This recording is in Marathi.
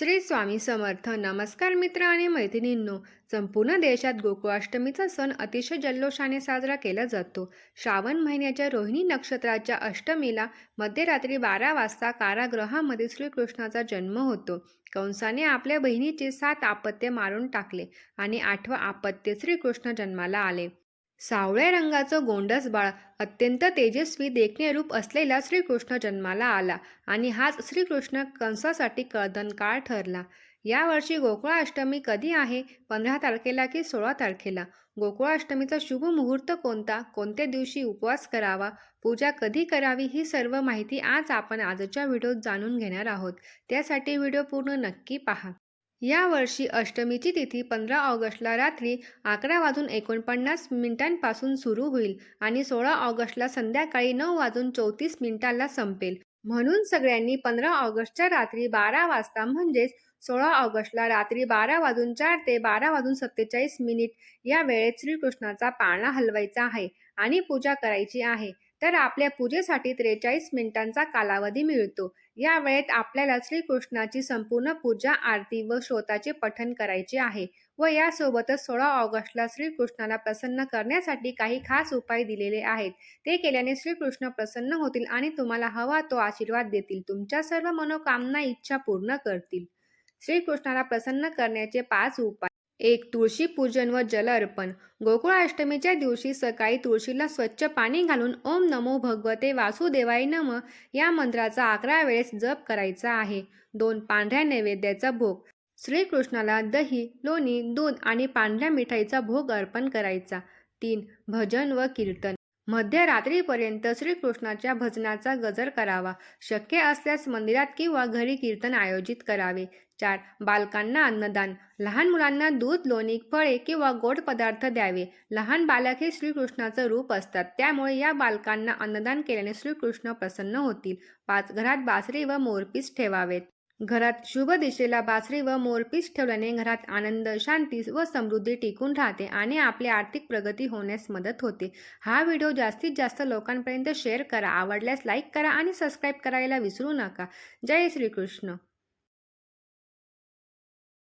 श्री स्वामी समर्थ. नमस्कार मित्र आणि मैत्रिणींनो. संपूर्ण देशात गोकुळाष्टमीचा सण अतिशय जल्लोषाने साजरा केला जातो. श्रावण महिन्याच्या रोहिणी नक्षत्राच्या अष्टमीला मध्यरात्री बारा वाजता कारागृहामध्ये श्रीकृष्णाचा जन्म होतो. कंसाने आपल्या बहिणीचे सात आपत्य मारून टाकले आणि आठवं आपत्य श्रीकृष्ण जन्माला आले. सावळ्या रंगाचं गोंडस बाळ अत्यंत तेजस्वी देखणेरूप असलेला श्रीकृष्ण जन्माला आला आणि हाच श्रीकृष्ण कंसासाठी कळदनकाळ ठरला. यावर्षी गोकुळाष्टमी कधी आहे? पंधरा तारखेला की सोळा तारखेला? गोकुळाष्टमीचा शुभ मुहूर्त कोणता? कोणत्या दिवशी उपवास करावा? पूजा कधी करावी? ही सर्व माहिती आज आपण आजच्या व्हिडिओत जाणून घेणार आहोत. त्यासाठी व्हिडिओ पूर्ण नक्की पहा. यावर्षी अष्टमीची तिथी पंधरा ऑगस्टला रात्री अकरा वाजून एकोणपन्नास मिनिटांपासून सुरू होईल आणि सोळा ऑगस्टला संध्याकाळी नऊ वाजून चौतीस मिनिटांना संपेल. म्हणून सगळ्यांनी पंधरा ऑगस्टच्या रात्री बारा वाजता म्हणजेच सोळा ऑगस्टला रात्री बारा वाजून चार ते बारा वाजून सत्तेचाळीस मिनिट या वेळेत श्रीकृष्णाचा पाळणा हलवायचा आहे आणि पूजा करायची आहे. तर आपल्या पूजेसाठी त्रेचाळीस मिनिटांचा कालावधी मिळतो. या वेळेत आपल्याला श्रीकृष्णाची संपूर्ण पूजा आरती व श्रोताचे पठण करायचे आहे व यासोबतच सोळा ऑगस्टला श्रीकृष्णाला प्रसन्न करण्यासाठी काही खास उपाय दिलेले आहेत. ते केल्याने श्रीकृष्ण प्रसन्न होतील आणि तुम्हाला हवा तो आशीर्वाद देतील. तुमच्या सर्व मनोकामना इच्छा पूर्ण करतील. श्रीकृष्णाला प्रसन्न करण्याचे पाच उपाय एक तुळशी पूजन व जल अर्पण. गोकुळाष्टमीच्या दिवशी सकाळी तुळशीला स्वच्छ पाणी घालून ओम नमो भगवते वासुदेवाय नम या मंत्राचा अकरा वेळेस जप करायचा आहे. दोन पांढऱ्या नैवेद्याचा भोग. श्रीकृष्णाला दही लोणी दूध आणि पांढऱ्या मिठाईचा भोग अर्पण करायचा. तीन भजन व कीर्तन. मध्यरात्रीपर्यंत श्रीकृष्णाच्या भजनाचा गजर करावा. शक्य असल्यास मंदिरात किंवा घरी कीर्तन आयोजित करावे. चार. बालकांना अन्नदान. लहान मुलांना दूध लोणी फळे किंवा गोड पदार्थ द्यावे. लहान बालक हे श्रीकृष्णाचं रूप असतात. त्यामुळे या बालकांना अन्नदान केल्याने श्रीकृष्ण प्रसन्न होतील. पाच. घरात बासरी व मोरपीस ठेवावेत. घरात शुभ दिशेला बासरी व मोरपीस ठेवल्याने घरात आनंद शांती व समृद्धी टिकून राहते आणि आपली आर्थिक प्रगती होण्यास मदत होते. हा व्हिडिओ जास्तीत जास्त लोकांपर्यंत शेअर करा आवडल्यास लाईक करा आणि सबस्क्राईब करायला विसरू नका. जय श्रीकृष्ण.